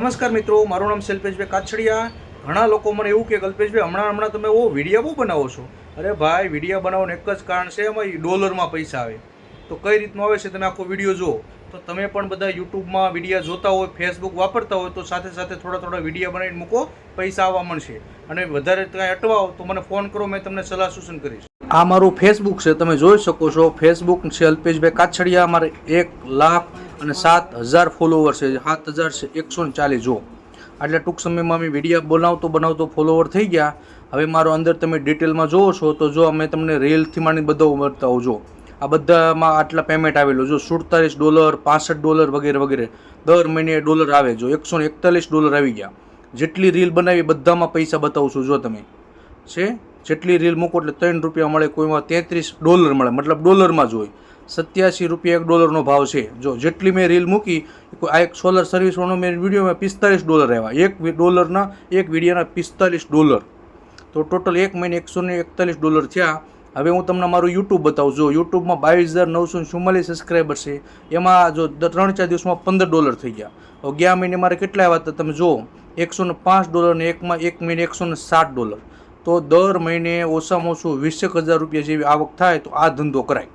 નમસ્કાર મિત્રો, મારું નામ શિલ્પેશભાઈ કાછડિયા. ઘણા લોકો મને એવું કે, કલ્પેશભાઈ, હમણાં હમણાં તમે ઓ વીડિયો બહુ બનાવો છો? અરે ભાઈ, વિડીયા બનાવવાનું એક જ કારણ છે, એમાં ડોલરમાં પૈસા આવે. તો કઈ રીતનું આવે છે તમે આખો વીડિયો જુઓ? તો તમે પણ બધા યુટ્યુબમાં વિડીયા જોતા હોય, ફેસબુક વાપરતા હોય, તો સાથે સાથે થોડા થોડા વીડિયો બનાવીને મૂકો, પૈસા આવવા મળશે. અને વધારે કાંઈ અટવાઓ તો મને ફોન કરો, મેં તમને સલાહ સૂચન કરીશ. આ મારું ફેસબુક છે, તમે જોઈ શકો છો. ફેસબુક છે અલ્પેશભાઈ કાછડિયા, મારે એક લાખ અને સાત હજાર ફોલોવર છે. સાત હજાર છે, એકસો ને ચાલીસ. જો આટલા ટૂંક સમયમાં મેં વીડિયો બનાવતો બનાવતો ફોલોવર થઈ ગયા. હવે મારો અંદર તમે ડિટેલમાં જોવો છો, તો જો અમે તમને રીલથી માંડી બધો ઉમરતા જો આ બધામાં આટલા પેમેન્ટ આવેલું જો સુડતાલીસ ડોલર પાસઠ ડોલર વગેરે વગેરે. દર મહિને ડોલર આવે જો એકસો ને એકતાલીસ ડોલર આવી ગયા. જેટલી રીલ બનાવી બધામાં પૈસા બતાવું છું જો તમે. છે? જેટલી રીલ મૂકો એટલે ત્રણ રૂપિયા મળે, કોઈમાં તેત્રીસ ડોલર મળે. મતલબ ડોલરમાં જ હોય. સત્યાસી રૂપિયા એક ડોલરનો ભાવ છે. જો જેટલી મેં રીલ મૂકી, આ એક સોલર સર્વિસવાળો મેં વિડીયોમાં પિસ્તાલીસ ડોલર આવ્યા. એક ડોલરના એક વિડીયોના પિસ્તાલીસ ડોલર. તો ટોટલ એક મહિને એકસો ને એકતાલીસ ડોલર થયા. હવે હું તમને મારું યુટ્યુબ બતાવું. જો યુટ્યુબમાં બાવીસ હજાર નવસો ચુમ્માલીસ સબસ્ક્રાઈબર છે. એમાં જો ત્રણ ચાર દિવસમાં પંદર ડોલર થઈ ગયા. હવે ગયા મહિને મારે કેટલા આવ્યા હતા તમે જુઓ. એકસો ને પાંચ ડોલર ને એકમાં એક મહિને એકસો ને સાત ડોલર. તો દર મહિને ઓછામાં ઓછું વીસેક હજાર રૂપિયા જેવી આવક થાય તો આ ધંધો કરાય.